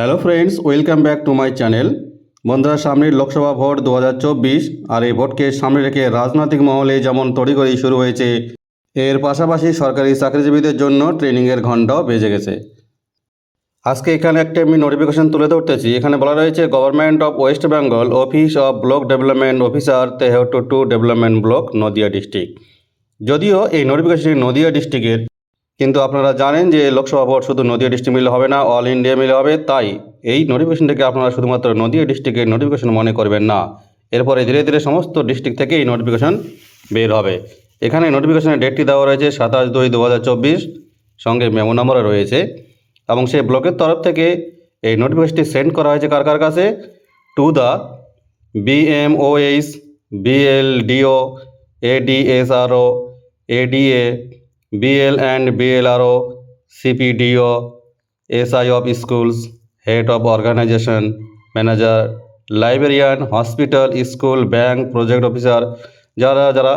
Hello friends welcome back to my channel বন্ধুরা, সামনের Lok Sabha vote দু হাজার চব্বিশ আর এই ভোটকে সামনে রেখে রাজনৈতিক মহলে যেমন তড়িঘড়ি শুরু হয়েছে, এর পাশাপাশি সরকারি চাকরিজীবীদের জন্য ট্রেনিংয়ের ঘণ্টাও বেজে গেছে। আজকে এখানে একটা আমি নোটিফিকেশন তুলে ধরতেছি। এখানে বলা রয়েছে government of West Bengal office of block development officer Tehatta two development block Nadia district যদিও এই নোটিফিকেশনটি নদিয়া ডিস্ট্রিক্টের কিন্তু আপনারা জানেন যে লোকসভা ভোট শুধু নদিয়া ডিস্ট্রিক্ট মিলে হবে না অল ইন্ডিয়া মিলে হবে। তাই এই নোটিফিকেশনটাকে আপনারা শুধুমাত্র নদীয়া ডিস্ট্রিক্টের নোটিফিকেশন মনে করবেন না। এরপরে ধীরে ধীরে সমস্ত ডিস্ট্রিক্ট থেকে এই নোটিফিকেশন বের হবে। এখানে নোটিফিকেশনের ডেটটি দেওয়া রয়েছে সাতাশ দুই দু সঙ্গে মেমো নম্বরে রয়েছে। এবং সেই ব্লকের তরফ থেকে এই নোটিফিকেশনটি সেন্ড করা হয়েছে কার কার কাছে? To the BMOH BLDO ADSRO ADA BL and BLRO CPDO SI of schools head of organisation manager librarian hospital school bank project officer যারা যারা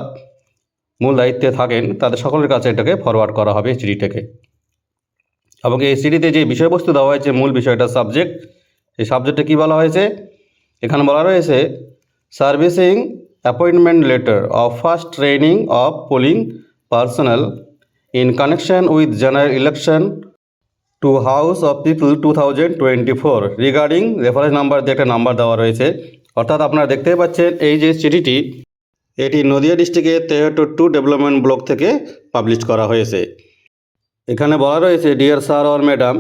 মূল দায়িত্বে থাকেন, তাদের সকলের কাছে এটাকে ফরওয়ার্ড করা হবে চিঠিটাকে এবং এই চিঠিতে যে বিষয়বস্তু দেওয়া হয়েছে, মূল বিষয়টা সাবজেক্ট এই সাবজেক্টে কী বলা হয়েছে? এখানে বলা রয়েছে servicing appointment letter of first training of polling personnel in connection with general election to house of people two thousand twenty four regarding reference number দিয়ে একটা নাম্বার দেওয়া রয়েছে। অর্থাৎ আপনারা দেখতেই পাচ্ছেন, এই যে চিঠিটি, এটি নদিয়া ডিস্ট্রিক্টের তেহট্ট টু ডেভেলপমেন্ট ব্লক থেকে পাবলিশ করা হয়েছে। এখানে বলা রয়েছে dear sir or madam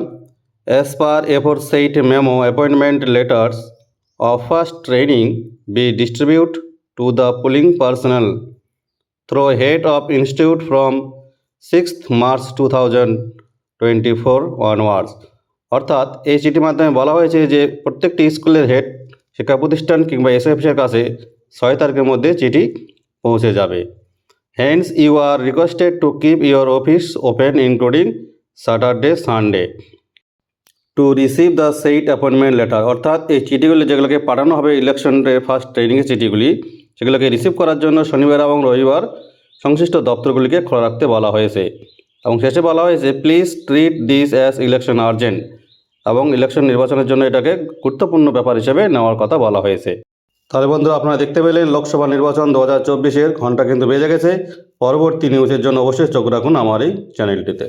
as per aforesaid memo appointment letters of first training be distribute to the polling personnel through head of institute from sixth March two thousand twenty four অর্থাৎ এই চিঠির মাধ্যমে বলা হয়েছে যে প্রত্যেকটি স্কুলের হেড, শিক্ষা প্রতিষ্ঠান কিংবা এস অফিসের কাছে ছয় তারিখের মধ্যে চিঠি পৌঁছে যাবে। Hence you are requested to keep your office open including Saturday Sunday to receive the said appointment letter অর্থাৎ এই চিঠিগুলি যেগুলোকে পাঠানো হবে ইলেকশনের ফার্স্ট ট্রেনিংয়ের চিঠিগুলি সেগুলোকে রিসিভ করার জন্য শনিবার এবং রবিবার সংশ্লিষ্ট দপ্তরগুলিকে খোলা রাখতে বলা হয়েছে এবং শেষে বলা হয়েছে please treat this as election urgent এবং ইলেকশন নির্বাচনের জন্য এটাকে গুরুত্বপূর্ণ ব্যাপার হিসেবে নেওয়ার কথা বলা হয়েছে। তাহলে বন্ধুরা, আপনারা দেখতে পেলেন, লোকসভা নির্বাচন দু হাজার চব্বিশের ঘণ্টা কিন্তু বেজে গেছে। পরবর্তী নিউজের জন্য অবশ্যই চোখ রাখুন আমার এই চ্যানেলটিতে।